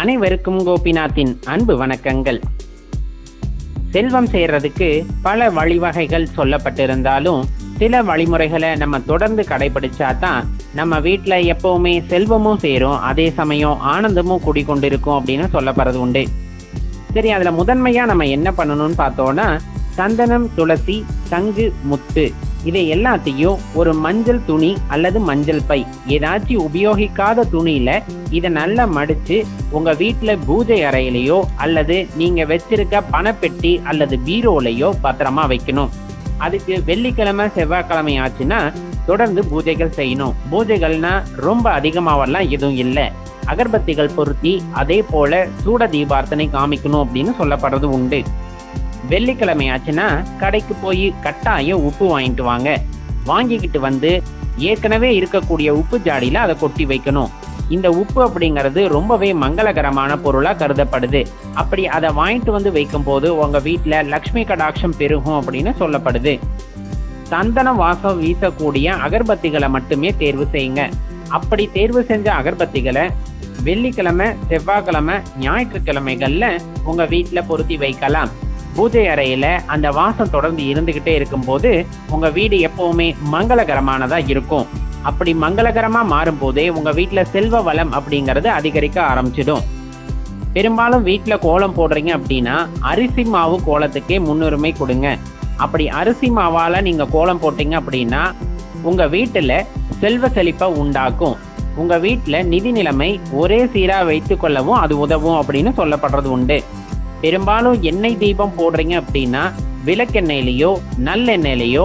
அனைவருக்கும் கோபிநாத்தின் அன்பு வணக்கங்கள். செல்வம் சேர்றதுக்கு பல வழிவகைகள் சொல்லப்பட்டிருந்தாலும் சில வழிமுறைகளை நம்ம தொடர்ந்து கடைபிடிச்சா தான் நம்ம வீட்டில் எப்பவுமே செல்வமும் சேரும் அதே சமயம் ஆனந்தமும் குடிக்கொண்டிருக்கும் அப்படின்னு சொல்லப்படுறது உண்டு. சரி அதில் முதன்மையாக நம்ம என்ன பண்ணணும்னு பார்த்தோன்னா சந்தனம் துளசி சங்கு முத்து. இதை எல்லாத்தையும் ஒரு மஞ்சள் துணி அல்லது மஞ்சள் பை. ஏதாச்சும் உபயோகிக்காத துணியில இதை நல்லா மடிச்சு உங்க வீட்டுல பூஜை அறையிலையோ அல்லது நீங்க வச்சிருக்க பணப்பெட்டி அல்லது பீரோலையோ பத்திரமா வைக்கணும். அதுக்கு வெள்ளிக்கிழமை செவ்வாய்க்கிழமை ஆச்சுன்னா தொடர்ந்து பூஜைகள் செய்யணும். பூஜைகள்னா ரொம்ப அதிகமாவெல்லாம் எதுவும் இல்லை. அகர்பத்திகள் பொருத்தி அதே போல சூட தீபார்த்தனை காமிக்கணும் அப்படின்னு சொல்லப்படுறது உண்டு. வெள்ளிக்கிழமை ஆச்சுன்னா கடைக்கு போய் கட்டாயம் உப்பு வாங்கிட்டு வாங்க. வாங்கிக்கிட்டு வந்து ஏற்கனவே இருக்கக்கூடிய உப்பு ஜாடியில அதை கொட்டி வைக்கணும். இந்த உப்பு அப்படிங்கிறது ரொம்பவே மங்களகரமான பொருளாக கருதப்படுது. அப்படி அதை வாங்கிட்டு வந்து வைக்கும் போது வீட்டில் லக்ஷ்மி கடாட்சம் பெருகும் அப்படின்னு சொல்லப்படுது. சந்தன வாசம் வீசக்கூடிய அகர்பத்திகளை மட்டுமே தேர்வு செய்யுங்க. அப்படி தேர்வு செஞ்ச அகர்பத்திகளை வெள்ளிக்கிழமை செவ்வாய்க்கிழமை ஞாயிற்றுக்கிழமைகளில் உங்கள் வீட்டில் பொருத்தி வைக்கலாம். பூஜை அறையில அந்த வாசம் தொடர்ந்து இருந்துகிட்டே இருக்கும்போது உங்க வீடு எப்பவுமே மங்களகரமானதா இருக்கும். அப்படி மங்களகரமா மாறும்போதே உங்க வீட்டுல செல்வ வளம் அப்படிங்கறது அதிகரிக்க ஆரம்பிச்சிடும். பெரும்பாலும் வீட்டில் கோலம் போடுறீங்க அப்படின்னா அரிசி மாவு கோலத்துக்கே முன்னுரிமை கொடுங்க. அப்படி அரிசி மாவால் நீங்கள் கோலம் போட்டீங்க அப்படின்னா உங்கள் வீட்டில் செல்வ செழிப்பை உண்டாக்கும். உங்கள் வீட்டில் நிதி நிலைமை ஒரே சீராக வைத்து கொள்ளவும் அது உதவும் அப்படின்னு சொல்லப்படுறது உண்டு. பெரும்பாலும் எண்ணெய் தீபம் போடுறீங்க அப்படின்னா விளக்கெண்ணெயிலையோ நல்லெண்ணெயிலையோ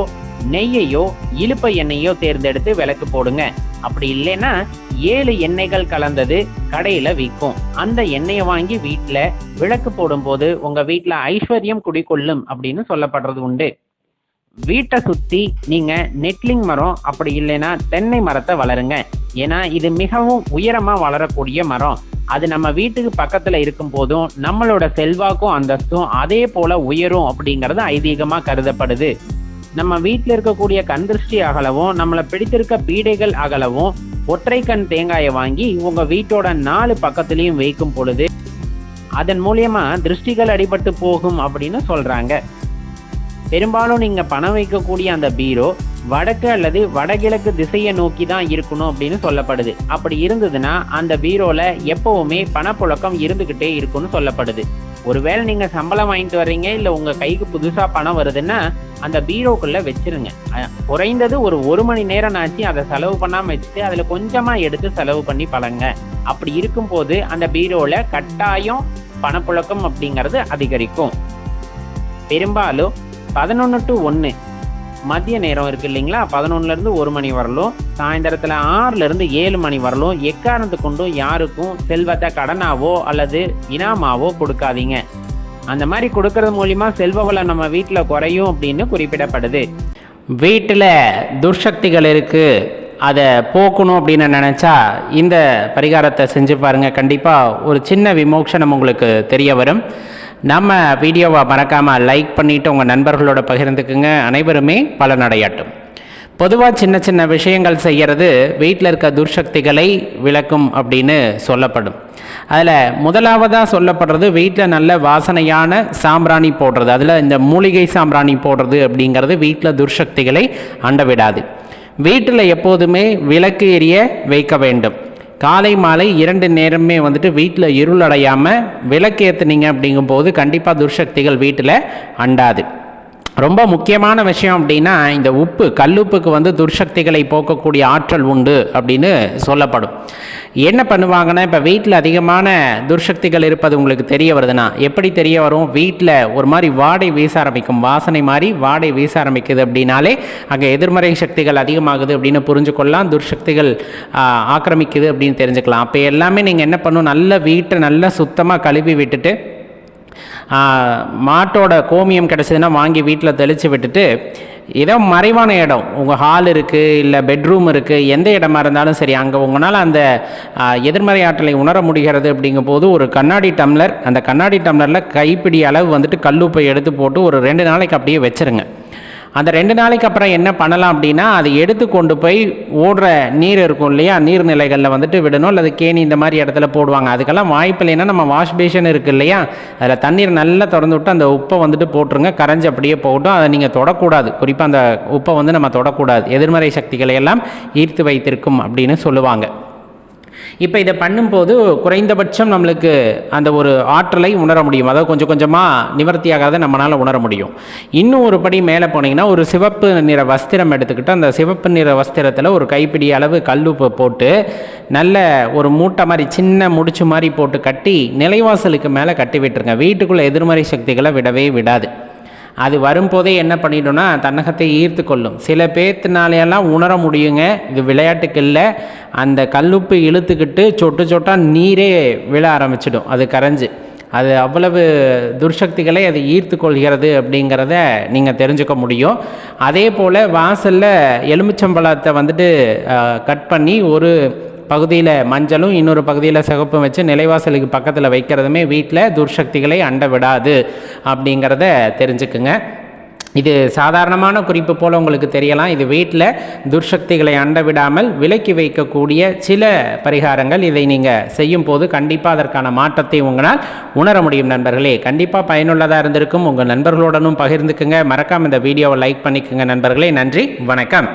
நெய்யையோ இழுப்ப எண்ணெயோ தேர்ந்தெடுத்து விளக்கு போடுங்க. அப்படி இல்லைன்னா ஏழு எண்ணெய்கள் கலந்தது கடையில விற்கும் அந்த எண்ணெயை வாங்கி வீட்டில் விளக்கு போடும்போது உங்க வீட்டில் ஐஸ்வர்யம் குடிக்கொள்ளும் அப்படின்னு சொல்லப்படுறது உண்டு. வீட்டை சுத்தி நீங்க நெட்லிங் மரம் அப்படி இல்லைன்னா தென்னை மரத்தை வளருங்க. ஏன்னா இது மிகவும் உயரமா வளரக்கூடிய மரம். அது நம்ம வீட்டுக்கு பக்கத்துல இருக்கும் போதும் நம்மளோட செல்வாக்கும் அந்தஸ்தும் அதே போல உயரும் அப்படிங்கிறது ஐதீகமா கருதப்படுது. நம்ம வீட்டில் இருக்கக்கூடிய கண் திருஷ்டி அகலவும் நம்மளை பிடித்திருக்க பீடைகள் அகலவும் ஒற்றை கண் தேங்காயை வாங்கி உங்க வீட்டோட நாலு பக்கத்துலயும் வைக்கும் பொழுது அதன் மூலியமா திருஷ்டிகள் அடிபட்டு போகும் அப்படின்னு சொல்றாங்க. பெரும்பாலும் நீங்க பணம் வைக்கக்கூடிய அந்த பீரோ வடக்கு அல்லது வடகிழக்கு திசையை நோக்கி தான் இருக்கணும் அப்படின்னு சொல்லப்படுது. அப்படி இருந்ததுன்னா அந்த பீரோல எப்பவுமே பணப்புழக்கம் இருந்துகிட்டே இருக்கும்னு சொல்லப்படுது. ஒருவேளை நீங்க சம்பளம் வாங்கிட்டு வர்றீங்க இல்ல உங்க கைக்கு புதுசா பணம் வருதுன்னா அந்த பீரோக்குள்ள வச்சிருங்க. குறைந்தது ஒரு ஒரு மணி நேரம் ஆச்சு அதை செலவு பண்ணாம வச்சுட்டு அதுல கொஞ்சமா எடுத்து செலவு பண்ணி பழங்க அப்படி இருக்கும்போது அந்த பீரோல கட்டாயம் பணப்புழக்கம் அப்படிங்கிறது அதிகரிக்கும். பெரும்பாலும் பதினொன்று டு ஒன்று மதிய நேரம் இருக்கு இல்லைங்களா? பதினொன்னுலேருந்து ஒரு மணி வரலும் சாயந்தரத்தில் ஆறுலேருந்து ஏழு மணி வரலும் எக்காரணத்து கொண்டும் யாருக்கும் செல்வத்தை கடனாவோ அல்லது இனாமாவோ கொடுக்காதீங்க. அந்த மாதிரி கொடுக்கறது மூலியமா செல்வ வளம் நம்ம வீட்டில் குறையும் அப்படின்னு குறிப்பிடப்படுது. வீட்டில் துர்சக்திகள் இருக்குது அதை போக்கணும் அப்படின்னு நினச்சா இந்த பரிகாரத்தை செஞ்சு பாருங்கள் கண்டிப்பாக ஒரு சின்ன விமோக்ஷனம் உங்களுக்கு தெரிய வரும். நம்ம வீடியோவை மறக்காமல் லைக் பண்ணிவிட்டு உங்கள் நண்பர்களோட பகிர்ந்துக்குங்க. அனைவருமே பலனடையாட்டும். பொதுவாக சின்ன சின்ன விஷயங்கள் செய்கிறது வீட்டில் இருக்க துர்சக்திகளை விளக்கும் அப்படின்னு சொல்லப்படும். அதில் முதலாவதாக சொல்லப்படுறது வீட்டில் நல்ல வாசனையான சாம்பிராணி போடுறது. அதில் இந்த மூலிகை சாம்பிராணி போடுறது அப்படிங்கிறது வீட்டில் துர்சக்திகளை அண்டவிடாது. வீட்டில் எப்போதுமே விளக்கு எரிய வைக்க வேண்டும். காலை மாலை இரண்டு நேரமே வந்துட்டு வீட்டில் இருள் அடையாமல் விளக்கு ஏற்றுனீங்க அப்படிங்கும்போது கண்டிப்பாக துர்சக்திகள் வீட்டில் அண்டாது. ரொம்ப முக்கியமான விஷயம் அப்படின்னா இந்த உப்பு கல்லுப்புக்கு வந்து துர்சக்திகளை போக்கக்கூடிய ஆற்றல் உண்டு அப்படின்னு சொல்லப்படும். என்ன பண்ணுவாங்கன்னா இப்போ வீட்டில் அதிகமான துர்சக்திகள் இருப்பது உங்களுக்கு தெரிய வருதுன்னா எப்படி தெரிய வரும்? வீட்டில் ஒரு மாதிரி வாடை வீச ஆரம்பிக்கும். வாசனை மாதிரி வாடை வீச ஆரம்பிக்குது அப்படின்னாலே அங்கே எதிர்மறை சக்திகள் அதிகமாகுது அப்படின்னு புரிஞ்சுக்கொள்ளலாம். துர்சக்திகள் ஆக்கிரமிக்குது அப்படின்னு தெரிஞ்சுக்கலாம். அப்போ எல்லாமே நீங்கள் என்ன பண்ணணும் நல்ல வீட்டை நல்லா சுத்தமாக கழுவி விட்டுட்டு மாட்டோட கோமியம் கிடச்சதுன்னா வாங்கி வீட்டில் தெளித்து விட்டுட்டு ஏதோ மறைவான இடம். உங்கள் ஹால் இருக்குது இல்லை பெட்ரூம் இருக்குது எந்த இடமா இருந்தாலும் சரி அங்கே உங்களால் அந்த எதிர்மறை ஆற்றலை உணர முடிகிறது அப்படிங்கும்போது ஒரு கண்ணாடி டம்ளர் அந்த கண்ணாடி டம்ளரில் கைப்பிடி அளவு வந்துட்டு கல்லுப்பை எடுத்து போட்டு ஒரு ரெண்டு நாளைக்கு அப்படியே வச்சிருங்க. அந்த ரெண்டு நாளைக்கு அப்புறம் என்ன பண்ணலாம் அப்படின்னா அதை எடுத்து கொண்டு போய் ஓடுற நீர் இருக்கும் இல்லையா? நீர்நிலைகளில் வந்துட்டு விடணும். அல்லது கேணி இந்த மாதிரி இடத்துல போடுவாங்க. அதுக்கெல்லாம் வாய்ப்பு இல்லைன்னா நம்ம வாஷ் பேஷன் இருக்குது இல்லையா? அதில் தண்ணீர் நல்லா திறந்து விட்டு அந்த உப்பை வந்துட்டு போட்டுருங்க. கரைஞ்சி அப்படியே போகட்டும். அதை நீங்கள் தொடக்கூடாது. குறிப்பாக அந்த உப்பை வந்து நம்ம தொடக்கூடாது. எதிர்மறை சக்திகளை எல்லாம் ஈர்த்து வைத்திருக்கும் அப்படின்னு சொல்லுவாங்க. இப்போ இதை பண்ணும்போது குறைந்தபட்சம் நம்மளுக்கு அந்த ஒரு ஆற்றலை உணர முடியும். அதாவது கொஞ்சம் கொஞ்சமாக நிவர்த்தியாகாத நம்மளால் உணர முடியும். இன்னும் ஒரு படி மேலே போனீங்கன்னா ஒரு சிவப்பு நிற வஸ்திரம் எடுத்துக்கிட்டு அந்த சிவப்பு நிற வஸ்திரத்தில் ஒரு கைப்பிடி அளவு கல்லுப்பு போட்டு நல்ல ஒரு மூட்டை மாதிரி சின்ன முடிச்சு மாதிரி போட்டு கட்டி நிலைவாசலுக்கு மேலே கட்டி விட்டுருங்க. வீட்டுக்குள்ளே எதிர்மறை சக்திகளை விடவே விடாது. அது வரும்போதே என்ன பண்ணிடும்னா தன்னகத்தை ஈர்த்து கொள்ளும். சில பேர்த்தினாலையெல்லாம் உணர முடியுங்க. இது விளையாட்டுக்கு இல்லை. அந்த கல்லுப்பு இழுத்துக்கிட்டு சொட்டு சொட்டாக நீரே விழ ஆரம்பிச்சிடும். அது கரைஞ்சு. அது அவ்வளவு துர்சக்திகளை அது ஈர்த்து கொள்கிறது அப்படிங்கிறத நீங்கள் தெரிஞ்சுக்க முடியும். அதே போல் வாசலில் எலுமிச்சம்பழத்தை வந்துட்டு கட் பண்ணி ஒரு பகுதியில் மஞ்சளும் இன்னொரு பகுதியில் சிகப்பும் வச்சு நிலைவாசலுக்கு பக்கத்தில் வைக்கிறதுமே வீட்டில் துர்சக்திகளை அண்ட விடாது அப்படிங்கிறத தெரிஞ்சுக்குங்க. இது சாதாரணமான குறிப்பு போல் உங்களுக்கு தெரியலாம். இது வீட்டில் துர்சக்திகளை அண்ட விடாமல் விலக்கி வைக்கக்கூடிய சில பரிகாரங்கள் இதை நீங்கள் செய்யும் போது கண்டிப்பாக அதற்கான மாற்றத்தை உங்களால் உணர முடியும் நண்பர்களே. கண்டிப்பாக பயனுள்ளதாக இருந்திருக்கும். உங்கள் நண்பர்களுடனும் பகிர்ந்துக்குங்க. மறக்காமல் இந்த வீடியோவை லைக் பண்ணிக்கோங்க நண்பர்களே. நன்றி. வணக்கம்.